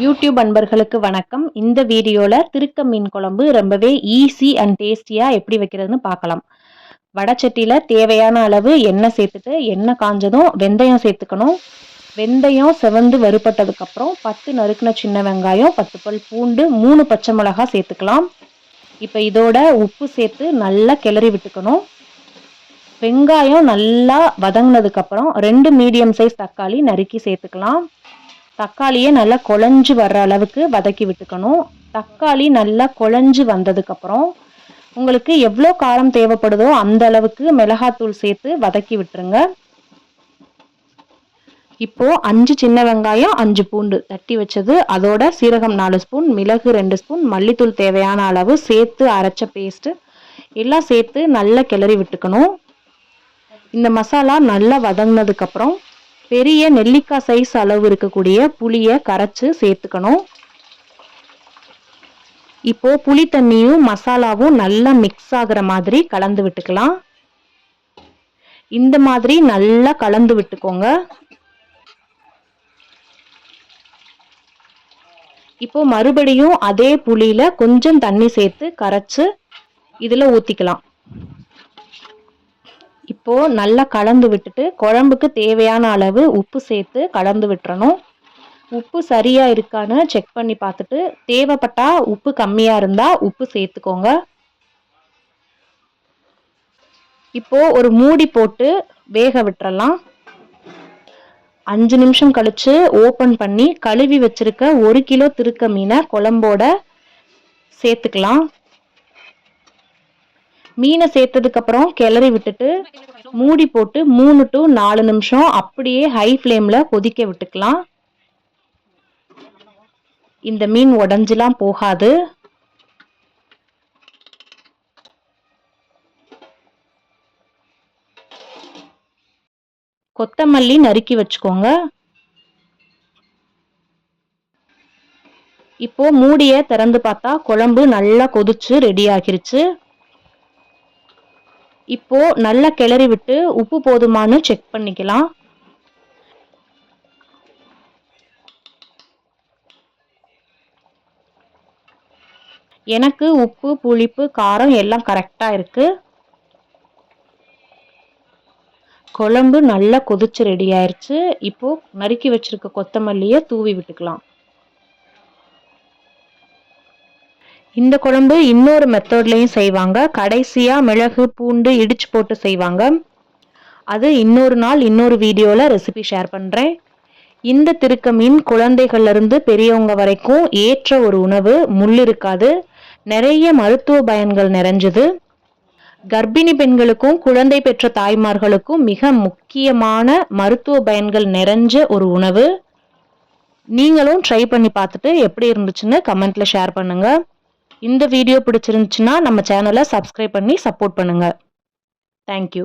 YouTube அன்பர்களுக்கு வணக்கம். இந்த வீடியோவில் திருக்க மீன் குழம்பு ரொம்பவே ஈஸி அண்ட் டேஸ்டியாக எப்படி வைக்கிறதுன்னு பார்க்கலாம். வடச்சட்டியில் தேவையான அளவு எண்ணெய் சேர்த்துட்டு எண்ணெய் காஞ்சதும் வெந்தயம் சேர்த்துக்கணும். வெந்தயம் செவந்து வறுப்பட்டதுக்கப்புறம் பத்து நறுக்கின சின்ன வெங்காயம் பத்து பல் பூண்டு மூணு பச்சை மிளகா சேர்த்துக்கலாம். இப்போ இதோட உப்பு சேர்த்து நல்லா கிளறி விட்டுக்கணும். வெங்காயம் நல்லா வதங்கினதுக்கப்புறம் ரெண்டு மீடியம் சைஸ் தக்காளி நறுக்கி சேர்த்துக்கலாம். தக்காளியை நல்லா குழஞ்சு வர்ற அளவுக்கு வதக்கி விட்டுக்கணும். தக்காளி நல்லா குழஞ்சு வந்ததுக்கப்புறம் உங்களுக்கு எவ்வளோ காரம் தேவைப்படுதோ அந்த அளவுக்கு மிளகாத்தூள் சேர்த்து வதக்கி விட்டுருங்க. இப்போ அஞ்சு சின்ன வெங்காயம் அஞ்சு பூண்டு தட்டி வச்சது. அதோட சீரகம் நாலு ஸ்பூன் மிளகு ரெண்டு ஸ்பூன் மல்லித்தூள் தேவையான அளவு சேர்த்து அரைச்ச பேஸ்ட்டு எல்லாம் சேர்த்து நல்லா கிளறி விட்டுக்கணும். இந்த மசாலா நல்லா வதங்கினதுக்கப்புறம் பெரிய நெல்லிக்காய் சைஸ் அளவு இருக்கக்கூடிய புளியை கரைச்சி சேர்த்துக்கணும். இப்போ புளி தண்ணியும் மசாலாவும் நல்லா மிக்ஸ் ஆகுற மாதிரி கலந்து விட்டுக்கலாம். இந்த மாதிரி நல்லா கலந்து விட்டுக்கோங்க. இப்போ மறுபடியும் அதே புளியில கொஞ்சம் தண்ணி சேர்த்து கரைச்சு இதுல ஊத்திக்கலாம். இப்போது நல்லா கலந்து விட்டுட்டு குழம்புக்கு தேவையான அளவு உப்பு சேர்த்து கலந்து விட்டுறணும். உப்பு சரியாக இருக்கான்னு செக் பண்ணி பார்த்துட்டு தேவைப்பட்டால் உப்பு கம்மியாக இருந்தால் உப்பு சேர்த்துக்கோங்க. இப்போது ஒரு மூடி போட்டு வேக விட்டுறலாம். அஞ்சு நிமிஷம் கழித்து ஓப்பன் பண்ணி கழுவி வச்சிருக்க ஒரு கிலோ திருக்க மீனை குழம்போட சேர்த்துக்கலாம். மீனை சேர்த்ததுக்கு அப்புறம் கிளறி விட்டுட்டு மூடி போட்டு மூணு டு நாலு நிமிஷம் அப்படியே ஹை ஃப்ளேம்ல கொதிக்க விட்டுக்கலாம். இந்த மீன் உடஞ்சிலாம் போகாது. கொத்தமல்லி நறுக்கி வச்சுக்கோங்க. இப்போ மூடிய திறந்து பார்த்தா குழம்பு நல்லா கொதிச்சு ரெடி ஆகிருச்சு. இப்போ நல்லா கிளறி விட்டு உப்பு போதுமானு செக் பண்ணிக்கலாம். எனக்கு உப்பு புளிப்பு காரம் எல்லாம் கரெக்டாக இருக்கு. குழம்பு நல்லா கொதிச்சு ரெடி ஆயிடுச்சு இப்போ நறுக்கி வச்சிருக்க கொத்தமல்லியை தூவி விட்டுக்கலாம். இந்த குழம்பு இன்னொரு மெத்தட்லையும் செய்வாங்க. கடைசியாக மிளகு பூண்டு இடிச்சு போட்டு செய்வாங்க. அது இன்னொரு நாள் இன்னொரு வீடியோவில் ரெசிபி ஷேர் பண்ணுறேன் இந்த திருக்க மீன் குழந்தைகள்லேருந்து பெரியவங்க வரைக்கும் ஏற்ற ஒரு உணவு. முள் இருக்காது. நிறைய மருத்துவ பயன்கள் நிறைஞ்சது. கர்ப்பிணி பெண்களுக்கும் குழந்தை பெற்ற தாய்மார்களுக்கும் மிக முக்கியமான மருத்துவ பயன்கள் நிறைஞ்ச ஒரு உணவு. நீங்களும் ட்ரை பண்ணி பார்த்துட்டு எப்படி இருந்துச்சுன்னு கமெண்ட்ல ஷேர் பண்ணுங்கள் இந்த வீடியோ பிடிச்சிருந்துச்சுன்னா நம்ம சேனலை சப்ஸ்கிரைப் பண்ணி சப்போர்ட் பண்ணுங்கள் தேங்க்யூ